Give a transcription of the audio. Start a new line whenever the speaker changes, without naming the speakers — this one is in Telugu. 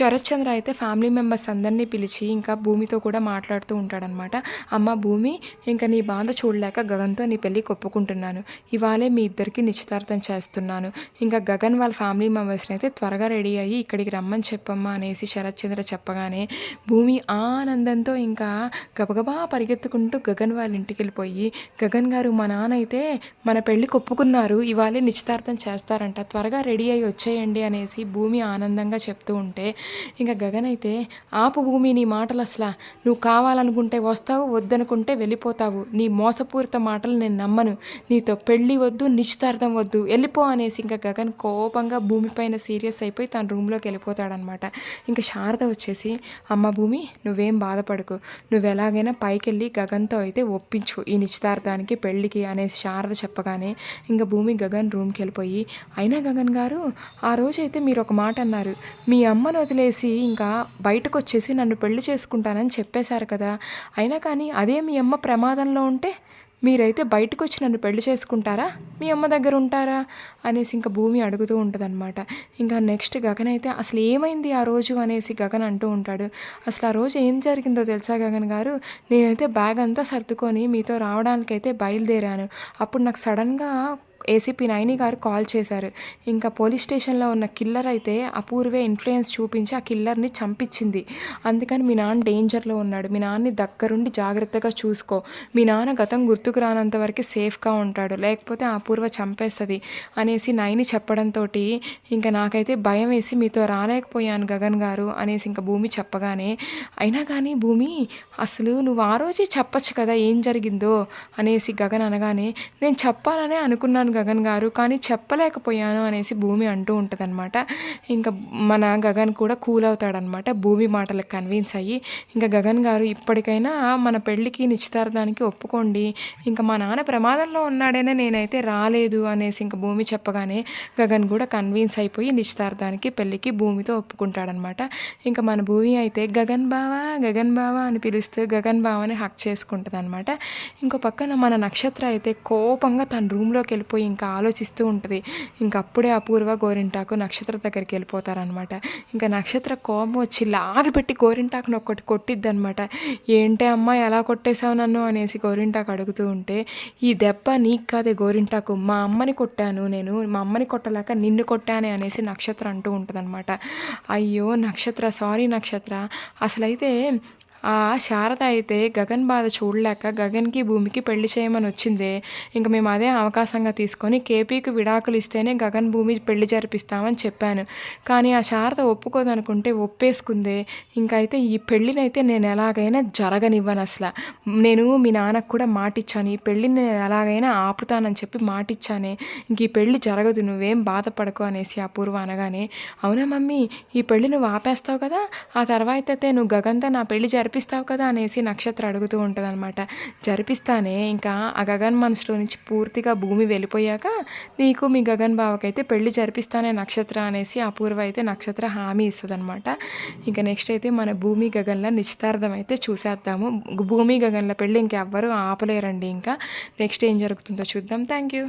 శరత్చంద్ర అయితే ఫ్యామిలీ మెంబర్స్ అందరినీ పిలిచి ఇంకా భూమితో కూడా మాట్లాడుతూ ఉంటాడనమాట. అమ్మ భూమి ఇంకా నీ బాధ చూడలేక గగన్తో నీ పెళ్ళి ఒప్పుకుంటున్నాను ఇవాళే మీ ఇద్దరికి నిశ్చితార్థం చేస్తున్నాను. ఇంకా గగన్ వాళ్ళ ఫ్యామిలీ మెంబర్స్ని అయితే త్వరగా రెడీ అయ్యి ఇక్కడికి రమ్మని చెప్పమ్మా అనేసి శరత్చంద్ర చెప్పగానే భూమి ఆనందంతో ఇంకా గబగబా పరిగెత్తుకుంటూ గగన్ వాళ్ళ ఇంటికి వెళ్ళిపోయి గగన్ గారు మా నాన్న అయితే మన పెళ్ళి ఒప్పుకున్నారు ఇవాళే నిశ్చితార్థం చేస్తారంట. త్వరగా రెడీ అయ్యి వచ్చేయండి అనేసి భూమి ఆనందంగా చెప్తూ ఉంటే ఇంకా గగన్ అయితే ఆపు భూమి నీ మాటలు అసలు నువ్వు కావాలనుకుంటే వస్తావు వద్దనుకుంటే వెళ్ళిపోతావు. నీ మోసపూరిత మాటలు నేను నమ్మను. నీతో పెళ్ళి వద్దు నిశ్చితార్థం వద్దు. వెళ్ళిపో అనేసి ఇంకా గగన్ కోపంగా భూమి పైన సీరియస్ అయిపోయి తన రూమ్లోకి వెళ్ళిపోతాడనమాట. ఇంకా శారద వచ్చేసి అమ్మ భూమి నువ్వేం బాధపడకు. నువ్వు ఎలాగైనా పైకి వెళ్ళి గగన్తో అయితే ఒప్పించు ఈ నిశ్చితార్థానికి పెళ్ళికి అనేసి శారద చెప్పగానే ఇంకా భూమి గగన్ రూమ్కి వెళ్ళిపోయి అయినా గగన్ గారు ఆ రోజైతే మీరు ఒక మాట అన్నారు. మీ అమ్మను వదిలి వదిలేసి ఇంకా బయటకు వచ్చేసి నన్ను పెళ్ళి చేసుకుంటానని చెప్పేశారు కదా. అయినా కానీ అదే మీ అమ్మ ప్రమాదంలో ఉంటే మీరైతే బయటకు వచ్చి నన్ను పెళ్ళి చేసుకుంటారా? మీ అమ్మ దగ్గర ఉంటారా? అనేసి ఇంకా భూమి అడుగుతూ ఉంటుందన్నమాట. ఇంకా నెక్స్ట్ గగన్ అయితే అసలు ఏమైంది ఆ రోజు అనేసి గగన్ అంటూ ఉంటాడు. అసలు ఆ రోజు ఏం జరిగిందో తెలుసా గగన్ గారు? నేనైతే బ్యాగ్ అంతా సర్దుకొని మీతో రావడానికైతే బయలుదేరాను. అప్పుడు నాకు సడన్గా ఏసీపీ నైని గారు కాల్ చేశారు. ఇంకా పోలీస్ స్టేషన్లో ఉన్న కిల్లర్ అయితే అపూర్వే ఇన్ఫ్లుయెన్స్ చూపించి ఆ కిల్లర్ని చంపించింది. అందుకని మీ నాన్న డేంజర్లో ఉన్నాడు. మీ నాన్నని దగ్గరుండి జాగ్రత్తగా చూసుకో. మీ నాన్న గతం గుర్తుకు రానంత వరకు సేఫ్గా ఉంటాడు. లేకపోతే అపూర్వ చంపేస్తుంది అనేసి నైని చెప్పడంతో ఇంకా నాకైతే భయం వేసి మీతో రాలేకపోయాను గగన్ గారు అనేసి ఇంకా భూమి చెప్పగానే అయినా కానీ భూమి అసలు నువ్వు ఆ రోజే చెప్పచ్చు కదా ఏం జరిగిందో అనేసి గగన్ అనగానే నేను చెప్పాలనే అనుకున్నాను గగన్ గారు కానీ చెప్పలేకపోయాను అనేసి భూమి అంటూ ఉంటుందన్నమాట. ఇంకా మన గగన్ కూడా కూల్ అవుతాడనమాట భూమి మాటలకు కన్విన్స్ అయ్యి ఇంకా గగన్ గారు ఇప్పటికైనా మన పెళ్ళికి నిశ్చితార్థానికి ఒప్పుకోండి. ఇంకా మా నాన్న ప్రమాదంలో ఉన్నాడేనే నేనైతే రాలేదు అనేసి ఇంకా భూమి చెప్పగానే గగన్ కూడా కన్విన్స్ అయిపోయి నిశ్చితార్థానికి పెళ్ళికి భూమితో ఒప్పుకుంటాడనమాట ఇంకా మన భూమి అయితే గగన్ బావా గగన్ బావా అని పిలుస్తూ గగన్ బావని హక్ చేసుకుంటుంది అనమాట ఇంకో పక్కన మన నక్షత్ర అయితే కోపంగా తన రూమ్లోకి వెళ్ళిపోయి ఇంకా ఆలోచిస్తూ ఉంటుంది. ఇంకా అప్పుడే అపూర్వ గోరింటాకు నక్షత్ర దగ్గరికి వెళ్ళిపోతారనమాట. ఇంకా నక్షత్ర కోపం వచ్చి లాగిపెట్టి గోరింటాకును ఒక్కటి కొట్టిద్ది అనమాట ఏంటే అమ్మ ఎలా కొట్టేశావు నన్ను? అనేసి గోరింటాకు అడుగుతూ ఉంటే ఈ దెబ్బ నీకు కాదే గోరింటాకు. మా అమ్మని కొట్టాను నేను. మా అమ్మని కొట్టలేక నిన్ను కొట్టానే అనేసి నక్షత్ర అంటూ ఉంటుందన్నమాట అయ్యో నక్షత్ర సారీ నక్షత్ర. అసలైతే ఆ శారద అయితే గగన్ బాధ చూడలేక గగన్కి భూమికి పెళ్ళి చేయమని వచ్చిందే. ఇంక మేము అదే అవకాశంగా తీసుకొని కేపీకి విడాకులు ఇస్తేనే గగన్ భూమి పెళ్ళి జరిపిస్తామని చెప్పాను. కానీ ఆ శారద ఒప్పుకోదనుకుంటే ఒప్పేసుకుందే. ఇంకైతే ఈ పెళ్ళినైతే నేను ఎలాగైనా జరగనివ్వను అసలు. నేను మీ నాన్నకు కూడా మాటిచ్చాను. ఈ పెళ్ళిని నేను ఎలాగైనా ఆపుతానని చెప్పి మాటిచ్చానే. ఇంక ఈ పెళ్ళి జరగదు. నువ్వేం బాధపడకు అనేసి అపూర్వ అనగానే అవునా మమ్మీ ఈ పెళ్ళి నువ్వు ఆపేస్తావు కదా? ఆ తర్వాత అయితే నువ్వు గగన్తో నా పెళ్ళి జరిపిస్తావు కదా అనేసి నక్షత్ర అడుగుతూ ఉంటుందన్నమాట. జరిపిస్తానే ఇంకా ఆ గగన్ మనసులో నుంచి పూర్తిగా భూమి వెళ్ళిపోయాక నీకు మీ గగన్ బావకైతే పెళ్ళి జరిపిస్తానే నక్షత్ర అనేసి అపూర్వ అయితే నక్షత్ర హామీ ఇస్తుందన్నమాట. ఇంకా నెక్స్ట్ అయితే మన భూమి గగన్ల నిశ్చితార్థం అయితే చూసేద్దాము. భూమి గగన్ల పెళ్ళి ఇంకెవ్వరూ ఆపలేరండి ఇంకా. నెక్స్ట్ ఏం జరుగుతుందో చూద్దాం. Thank you